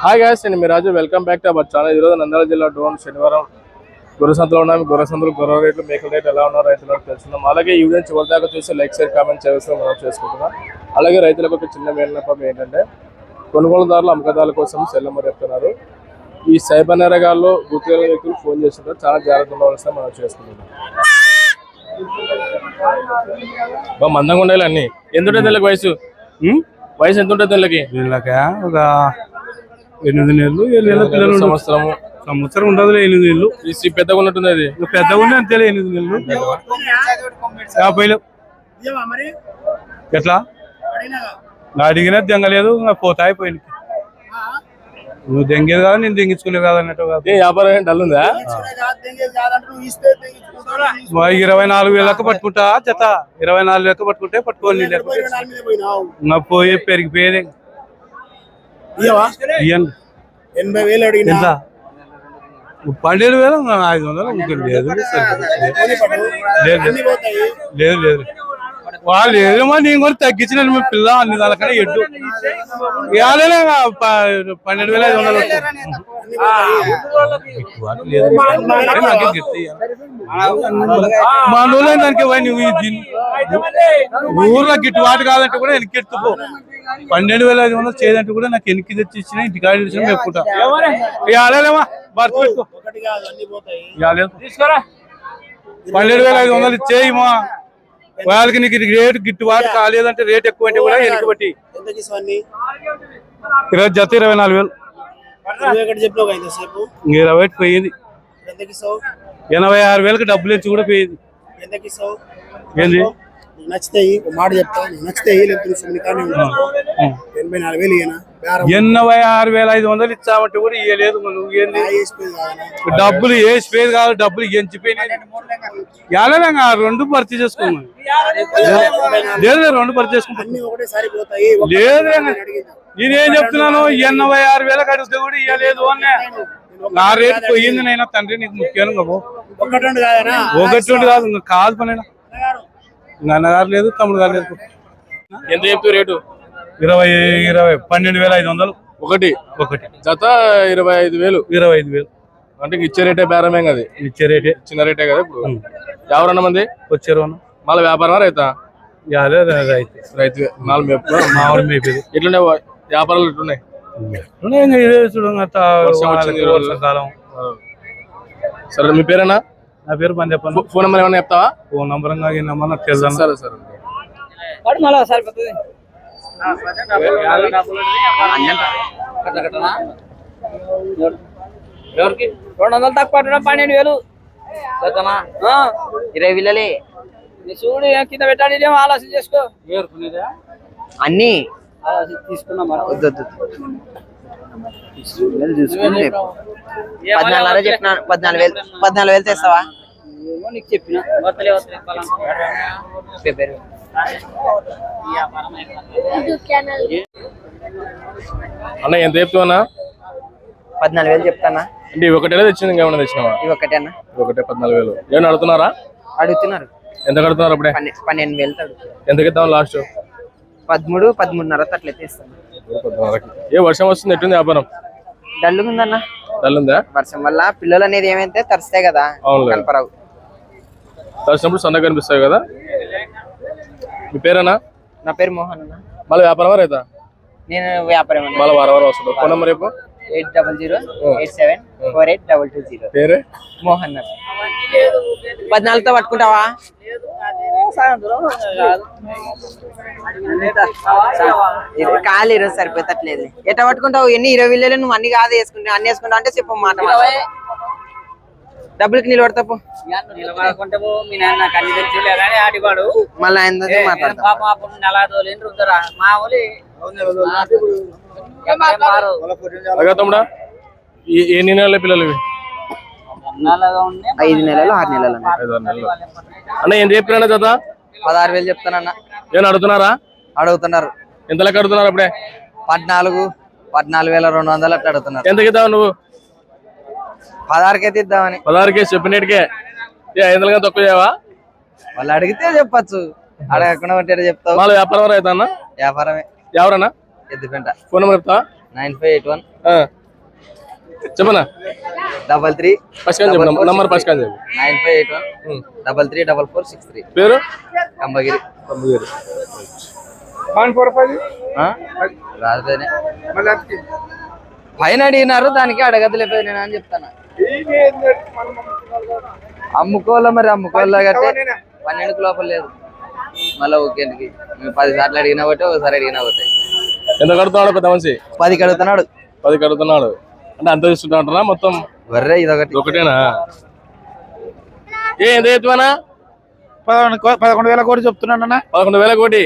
Hi guys నేను మీ Raju. Welcome back to our channel ఈరోజు నంద్యాల జిల్లా డోన్ శనివారం. గురసంతలో ఉన్నాము గురసంతలు గుర్ర రేట్లు మేకల రేట్లు ఎలా ఉన్నారో రైతులకు తెలుసుకుందాం. అలాగే ఈ వీడియో చివరి దాకా చూసి లైక్ షేర్ కామెంట్ చేయాల్సిన మనం చేసుకుంటున్నాం. అలాగే రైతులకు ఒక చిన్న మేలనపం ఏంటంటే కొనుగోలుదారులు అమ్మకదారుల కోసం సెల్లమ్మ చెప్తున్నారు ఈ సైబర్ నేరగాల్లో గుర్తుగల వ్యక్తులు ఫోన్ చేస్తుంటారు. చాలా జాగ్రత్త ఉండవలసిన మనం చేసుకుంటున్నాం. బాగా మందంగా ఉండాలి అన్ని. ఎంత ఉంటుంది వయసు? వయసు ఎంత ఉంటుంది వీళ్ళకి ఒక ఎనిమిది నెలలు ఏడు నెలల పిల్లలు ఉండరు. సంవత్సరము. సంవత్సరం ఉండదు ఎనిమిది నెలలు. ఈ పెద్దగా ఉన్నట్టుంది అది. పెద్దగా ఉన్నాయి అంతే ఎనిమిది నెలలు. యాభైలో ఎట్లా? అడిగినా దెంగలేదు పోతా అయిపోయింది. నువ్వు దెంగేది కాదు నేను దెంగించుకునేది కాదు అన్నట్టు కాదు. ఏ వ్యాపారం డల్ ఉందా? ఇరవై నాలుగు వేలకు పట్టుకుంటా జత ఇరవై నాలుగు లెక్క పట్టుకుంటే పట్టుకోవాలి పోయి పెరిగిపోయేది. ఇయ్యండి ఎనభై వేలు అడిగిన? పన్నెండు వేలు ఐదు వందలు లేదు. లేదు లేదు. వాళ్ళు ఏదేమో నేను కూడా తగ్గించిన మీ పిల్ల అన్ని దానికన్నా ఎడ్డు. ఇవాళనే పన్నెండు వేల ఐదు వందలు గిట్టు. మా రోజులు దానికి ఊర్లో గిట్టుబాటు కాదంటే కూడా వెనక్కి ఎత్తుపో పన్నెండు వేల ఐదు వందలు చేయదంటే కూడా నాకు వెనక్కి తెచ్చి ఇచ్చిన భర్త అన్ని పోతాయి. ఇవాళ పన్నెండు వేల ఐదు వందలు ఇచ్చేయమా వాళ్ళకి నీకు రేటు గిట్టుబాటు కాలేదంటే రేట్ ఎక్కువ అంటే కూడా వెనక్కి బట్టి ఇరవై జత ఇరవై నాలుగు వేలు. ఇరవై ఒకటి పోయింది. ఎనభై ఆరు వేలకు డబ్బులు ఇచ్చి కూడా పోయింది. ఏంది? నచ్చితాయి ఒక మాట చెప్తా నచ్చితాయి లేకపోతే సుమ్ని కానీ. ఎనభై నాలుగు వేలు ఇయ్యనా? ఎనభై ఆరు వేల ఐదు వందలు ఇచ్చామంటే కూడా ఇయ్యలేదు నువ్వు. ఏంది? వేసిపోయింది కాదనా డబ్బులు వేసిపోయేది కాదు డబ్బులు ఎంచిపోయినాయి ఎలాగా రెండు భర్తీ చేసుకున్నాం లేదు రెండు భర్తీ చేసుకుంటాం. అన్ని ఒకటేసారి పోతాయి ఒక్క లేదు నేను చెప్తున్నాను? ఎనభై ఆరు వేలకు అడిగితే కూడా ఇవ్వలేదు అనే నా రేటు పోయింది నైనా తండ్రి నీకు ముఖ్యం పో ఒకటి కాదు ఇంకా కాదు పనైనా. ఇంకా అన్నగారు లేదు తమ్ముడు గారు లేదు. ఎంత చెప్తూ రేటు? ఇరవై ఇరవై పన్నెండు వేల ఐదు వందలు. ఒకటి? ఒకటి. జత ఇరవై ఐదు వేలు. ఇరవై ఐదు వేలు. అంటే ఇచ్చే రేటే బేరమే కదా. ఇచ్చే రేటే. చిన్న రేటే కదా ఇప్పుడు. ఎవరన్నా మంది? వచ్చారు మళ్ళీ వ్యాపారం రైతా? రైతు. నాలుగు మేపు మామూలు మేపేది. ఎట్లున్నాయి వ్యాపారాలు ఎట్లున్నాయి? ఎట్లున్నాయి ఇంకా ఇదే చూడు ఇంకా తా- వర్షం వచ్చింది ఈ రోజు. వర్షాకాలం. సరే మీ పేరేనా? నా పేరు పని ఫోన్ నెంబర్ ఏమైనా చెప్తావా? ఫోన్ నంబర్ ఈ నంబర్ నాకు తెలుసు సరే సరే. ఎవరికి? రెండు వందలు తక్కువ పట్టడం పన్నెండు వేలు. ఇరవై వేలలే. నీ చూడు కింద పెట్టాలి ఇదేమో ఆలోచన చేసుకో. అన్ని. తీసుకున్నాం వేలు చూసుకుని. పద్నాలుగు అలా చెప్పినాను పద్నాలుగు వేలు పద్నాలుగు వేలు తెస్తావా? నీకు చెప్పిన. అన్న ఎంత చెప్తావు అన్న? పద్నాలుగు వేలు చెప్తానా? అంటే ఒకటే తెచ్చింది ఇంకేమైనా తెచ్చినావా? ఇవి ఒకటేనా? ఒకటే పద్నాలుగు వేలు. ఏమైనా అడుగుతున్నారా? అడుగుతున్నారు. ఎంత కడుతున్నారు అప్పుడే? పన్నె పన్నెండు వేలు ఎంతకి ఇద్దాం లాస్ట్? పదమూడు పదమూడున్నర అట్లయితే ఇస్తాను ఏ వర్షం వస్తుంది? ఎట్టుంది వ్యాపారం? డల్లుగా ఉందన్న డల్లుందా? వర్షం వల్ల పిల్లలు అనేది ఏమైతే తరుస్తాయి కదా. కనపరావు కలిసినప్పుడు సన్నగా కనిపిస్తాయి కదా? మీ పేరేనా నా పేరు మోహన్ అన్న. మళ్ళీ వ్యాపారం రైతా నేను వ్యాపారం అన్న. మళ్ళీ వారం వారం వస్తుంది ఫోన్ నెంబర్ రేపు eight double zero eight seven four eight double two zero. పేరే? మోహన్ అన్న. పద్నాలుగుతో పట్టుకుంటావా? ఇది కాలు ఈరోజు సరిపోతట్లేదు. ఎట్లా పట్టుకుంటావు? ఎన్ని ఇరవై వేలు నువ్వు అన్ని కాదు వేసుకుంటావు అన్ని వేసుకుంటావు అంటే చెప్పు మాట డబ్బులకి నిలబడతావు ఇక నువ్వు నిలబడకుంటే పో, మీ నాన్న కన్ని తెచ్చి లేదని ఆడివాడు. మళ్ళీ ఆయన మాట్లాడతాం. ఎన్ని నెలల పిల్లలు ఐదు నెలలు ఆరు నెలలు అన్న. ఏం చెప్పినా జత పదహారు వేలు చెప్తానన్న. ఏమైనా అడుగుతున్నారా? అడుగుతున్నారు. ఎంత లెక్క అడుగుతున్నారు అప్పుడే? పద్నాలుగు పద్నాలుగు వేల రెండు వందలు అట్లా అడుగుతున్నారు. ఎంతకి ఇద్దావు నువ్వు? పదహారుకి అయితే ఇద్దామని పదహారుకే చెప్పినట్టుకే. ఏ ఐదు వందలుగా తక్కువ చేయవా? వాళ్ళు అడిగితే చెప్పచ్చు. అడగకుండా ఉంటే చెప్తావు? వాళ్ళ వ్యాపారం రైతా అన్న? వ్యాపారమే. ఎవరన్నా? ఎద్దుపెంట. ఫోన్ నెంబర్ చెప్తా నైన్ ఫైవ్ ఎయిట్ వన్. ఆ. చెప్పనా? డబల్ త్రీ ఫస్ట్ కానీ చెప్పు నంబర్ ఫస్ట్ కానీ చెప్పు nine five eight one. Double three double four six three పేరు? కంబగిరి పంపిగారు ఆ? రాజులేనే. పైన అడిగినారు దానికి అడగదులేపోయి నేను అని చెప్తాను. అమ్ముకోవాలా మరి? అమ్ముకోవాలా కట్టే పన్నెండుకు లోపల లేదు. మళ్ళీ ఓకేందుకు మేము పది సార్లు అడిగినా ఒకటి ఒకసారి అడిగినా ఒకటి. ఎంత కడుతున్నాడు పెద్ద మనిషి? పది కడుగుతున్నాడు పది కడుతున్నాడు. అంటే అంత తీసుకుంటా అంటారా మొత్తం? వర్రే ఇదొకటి. ఒకటేనా? ఏ ఎంత ఎత్తువనా పదకొండు కో- పదకొండు వేల కోటి చెప్తున్నానన్నా పదకొండు వేల కోటి.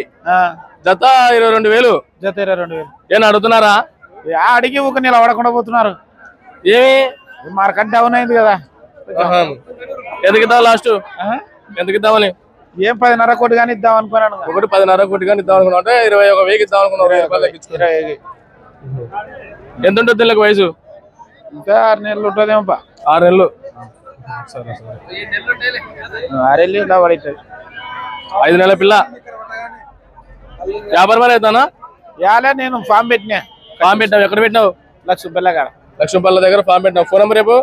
జత ఇరవై రెండు వేలు. జత ఇరవై రెండు వేలు. ఏం అడుగుతున్నారా? అడిగి ఒక నిలబడకుండా పోతున్నారు. ఏమి? మార్కెట్ డౌన్ అయింది కదా. ఇద్దాం లాస్ట్. ఎంతకి ఇద్దామని ఏం పదిన్నర కోటి కానీ ఇద్దాం అనుకున్నాను ఒకటి పదిన్నర కోటి కానీ ఇద్దాం అనుకున్నాం అంటే ఇరవై ఒక వెయ్యి ఇద్దాం అనుకున్నాం వెయ్యి రూపాయలు తగ్గించుకో. ఇరవై ఎంత ఉంటుంది దీనికి వయసు? ఇంకా ఆరు నెలలు ఉంటుందేమో బా. ఆరు నెలలు. సరే సరే. ఆరు నెలలు ఇలా పడుతుంది ఐదు నెలల పిల్ల. వ్యాపారం అవుతానా యాలే నేను ఫామ్ పెట్టినా. ఫామ్ పెట్టావు ఎక్కడ పెట్టినావు? లక్ష పిల్లగాడ లక్ష్మపల్లి దగ్గర ఫామ్ పెట్టినావు. ఫోన్ నెంబర్ రేపు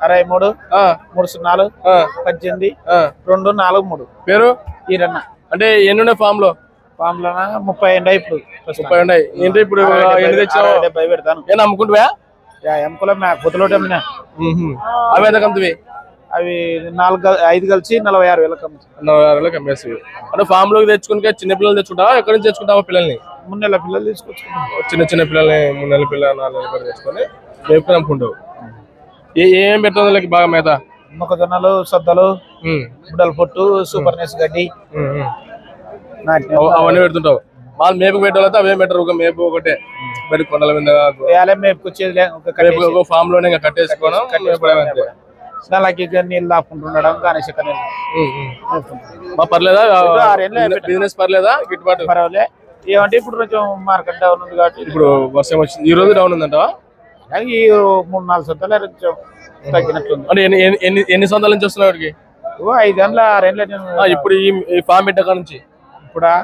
అరవై మూడు ఆ, మూడు సున్నాలు ఆ, పద్దెనిమిది ఆ. రెండు నాలుగు మూడు. పేరు? ఈరన్న. అంటే ఎన్ని ఉన్నాయి ఫామ్లో ఫామ్లో ముప్పై ఎండ ఇప్పుడు ముప్పై ఉన్నాయి. ఏంటి ఇప్పుడు డెబ్బై పెడతాను. ఏం అమ్ముకుంటువా యా, ఎంపలో మే పొత్తులోటి అమ్మినా అవి ఎంత అవి నాలుగు ఐదు కలిసి నలభై ఆరు వేలకు నలభై ఆరు వేలకు అమ్మేస్తాయి అంటే ఫామ్లోకి తెచ్చుకుని చిన్న పిల్లలు తెచ్చుకుంటావా? ఎక్కడి నుంచి తెచ్చుకుంటావా పిల్లల్ని? మూడు నెలల పిల్లలు తీసుకొచ్చుకున్నాను చిన్న చిన్న పిల్లల్ని మూడు నెలల పిల్లలు నాలుగు నెలల పిల్లలు తెచ్చుకొని మేపుకొని అమ్ముకుంటావు. ఏ ఏం పెడుతుంది వాళ్ళకి బాగా మేత? మొక్కజొన్నలు సద్దలు ఉమ్, బుడ్డల పొట్టు సూపర్ నెస్ గడ్డి. అవన్నీ పెడుతుంటావు. వాళ్ళు మేపు పెట్టాలంటే అవే బెటర్ ఒక మేపు ఒకటే. బయట కొండల మీద మేపుకొచ్చేది ఫామ్లోనే కట్టేసుకోవడం నెలకి నీళ్ళు దాపుకుంటుండడం కానీ. మా పర్లేదా? బిజినెస్ పర్లేదా? గిట్టుబాటు. పర్వాలే. ఏమంటే ఇప్పుడు కొంచెం మార్కెట్ డౌన్ ఉంది కాబట్టి ఇప్పుడు వర్షం వచ్చింది. ఈ రోజు డౌన్ ఉందంటావా? కానీ ఈ మూడు నాలుగు సొంతలే కొంచెం తగ్గినట్లుంది. అంటే ఎన్ని ఎన్ని- సంవత్సరాల నుంచి వస్తున్నావు ఓ ఐదేళ్ళ ఆరేళ్ళ ఇప్పుడు ఈ ఫామ్ పెట్టక నుంచి. ఇప్పుడా?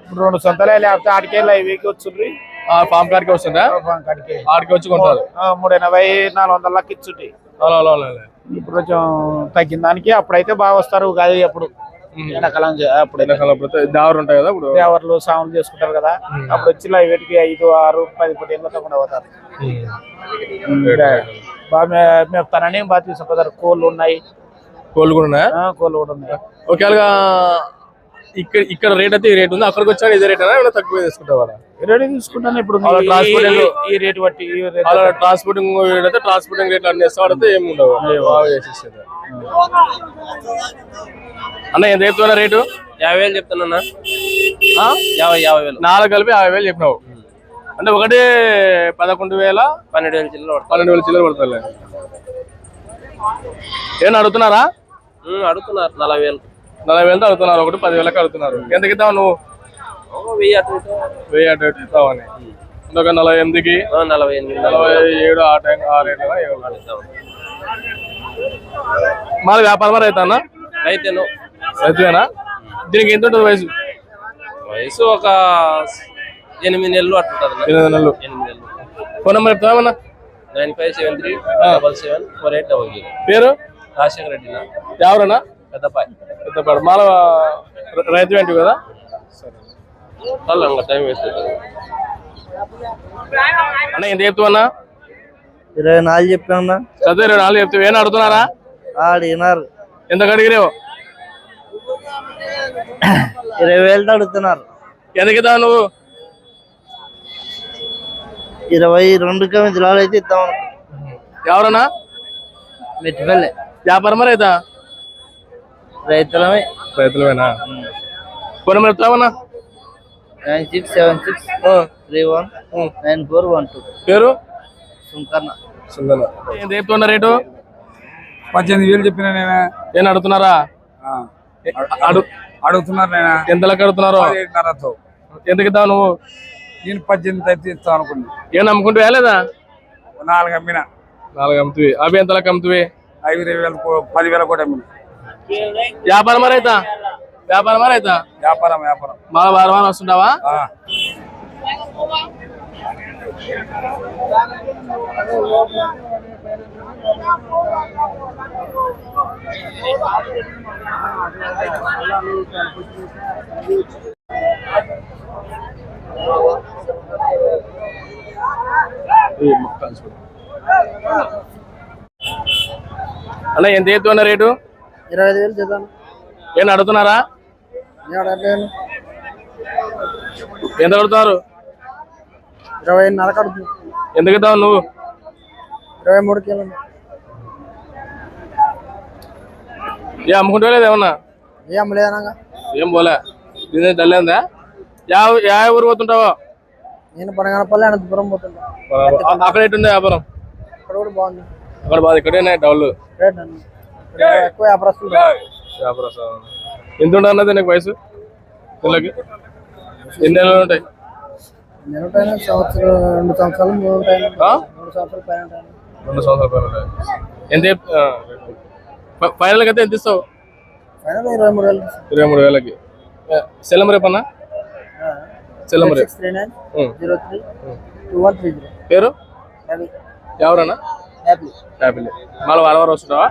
ఇప్పుడు రెండు సొంతలే లేకపోతే ఆడికెళ్ళి అవి వీకి వచ్చుండ్రి ఆ ఫామ్ కాడికి వస్తుందా? కాడికి. ఆడికి వచ్చి కొంటారు. మూడు ఎనభై నాలుగు వందల అలా అలా. ఇప్పుడు కొంచెం తగ్గిన దానికి అప్పుడైతే బాగా వస్తారు ఉగాది అప్పుడు. చే- అప్పుడు. దావరు ఉంటాయి కదా ఇప్పుడు దేవర్లు సాములు చేసుకుంటారు కదా. అప్పుడు వచ్చి లైవేట్కి ఐదు ఆరు పది పది ఏళ్ళ తక్కువ పోతారు బాగా మేపుతానని బాగా తీసుకుపోతారు కోళ్ళు ఉన్నాయి. కోళ్ళు కూడా ఉన్నాయా? కోళ్ళు కూడా ఉన్నాయి. ఒకవేళగా ఇక్కడ ఇక్కడ రేట్ అయితే ఈ రేట్ ఉంది? అక్కడికి వచ్చాక ఇదే రేట్ ఏమైనా తక్కువ తీసుకుంటావా రెడీ తీసుకుంటాను ఇప్పుడు ఈ- రేటు బట్టి ఈ రేటు అలా ట్రాన్స్పోర్టింగ్ అయితే ట్రాన్స్పోర్టింగ్ రేట్ అన్ని ఇస్తా పడితే ఏమి ఉండవు. అన్న ఎంత చెప్తున్నా రేటు? యాభై వేలు చెప్తున్నా ఆ? యాభై యాభై వేలు. నాలుగు కలిపి యాభై వేలు చెప్పినావు. అంటే ఒకటి పదకొండు వేల పన్నెండు వేలు చిల్లర పడతాం పన్నెండు వేల చిల్లర పడతాయి ఏమన్నా అడుగుతున్నారా? అడుగుతున్నారు నలభై వేలు. నలభై వేలతో అడుగుతున్నారు ఒకటి పదివేలకు అడుగుతున్నారు. ఎంతకి ఇస్తావు నువ్వు? వెయ్యి అటు. వెయ్యి అటు ఇటు ఇస్తావని ఇంకొక నలభై ఎనిమిదికి నలభై ఎనిమిది. నలభై ఏడు ఆ టైం ఆ రేట్ మాది వ్యాపారం మరి అవుతా రైతేను. రైతువేనా? దీనికి ఎంత ఉంటుంది వయసు? వయసు ఒక ఎనిమిది నెలలు అట్లుంటుంది ఎనిమిది నెలలు. ఎనిమిది నెలలు. ఫోన్ నెంబర్ చెప్తావా nine five seven three double seven four eight double zero. పేరు? రాజశేఖర రెడ్డి ఎవరన్నా? పెద్దపాయ. పెద్దపాడు మాల రైతు ఏంటి కదా? చాలా ఇంకా టైం వేస్ట్ అన్న ఎంత చెప్తావన్నా ఇరవై నాలుగు చెప్పాను చదువు ఇరవై నాలుగు చెప్తావు. ఏమైనా అడుగుతున్నారా? ఆడినారు ఎంత అడిగిరేవు ఇరవై వేలు అడుగుతున్నారు. ఎందుకు ఇద్దావు నువ్వు? ఇరవై రెండు కమిటీలు అయితే ఇద్దాం ఎవరన్నా? మెట్టిపల్లె. వ్యాపారం మరి అవుతా రైతులమే. రైతులమేనా? Phone number చెప్తావన్నా nine six seven six three one nine four one two. పేరు? సుంకర్ణ. చెప్తున్నా రేటు? పద్దెనిమిది వేలు చెప్పిన నేను. ఏం అడుగుతున్నారా? అడు అడుగుతున్నారు నేను. ఎంత లెక్క అడుగుతున్నారు పదిహేడున్నరతో ఎందుకు ఇద్దావు నువ్వు? నేను పద్దెనిమిది అయితే ఇస్తాను అనుకున్నా. ఏం నమ్ముకుంటూ లేదా నాలుగు అమ్మిన. నాలుగు అమ్ముతువి. అవి ఎంత లెక్క అమ్ముతువి? ఐదు ఇరవై వేలు పదివేల కూడా అమ్మిన. వ్యాపారం మరి అవుతా వ్యాపారం మరి అవుతా వ్యాపారం వ్యాపారం. మళ్ళా వారం వారం వస్తుంటావా? ఆ. అన్న ఎంత ఎత్తున్న రేటు? ఇరవై ఐదు వేలు చేద్దాం. ఏం అడుగుతున్నారా? ఎంత అడుగుతున్నారు ఇరవై ఐదున్నర కడుతుంది ఎందుకు ఇద్దావు నువ్వు? ఇరవై మూడు కిలో ఏ అమ్ముకుంటా లేదు ఏమన్నా? ఏ అమ్మలేదనగా. ఏం పోలే. దీని యా యా ఊరు పోతుంటావో? నేను పనగానపల్లి అనంతపురం పోతుంటా. అక్కడ ఎట్టుంది వ్యాపారం? అక్కడ కూడా బాగుంది. అక్కడ బాగా ఇక్కడే డౌల్? ఇక్కడ ఎక్కువ వ్యాపారస్తులు. వ్యాపారం ఎంత అన్నది నీకు వయసు? పిల్లకి? ఎన్ని నెలలు ఉంటాయి? రెండు సంవత్సరాలు రెండు సంవత్సరాల పైన ఉంటాయి. ఎంత చెప్- ఆ, ఫ- ఫైనల్కి అయితే ఎంత ఇస్తావు? ఫైనల్ ఇరవై మూడు వేలకి. సెల్లం రేపన్నా సెల్లం రేపు. పేరు? ఎవరన్నా? యాపిల్. మళ్ళీ వారం వస్తుంటావా?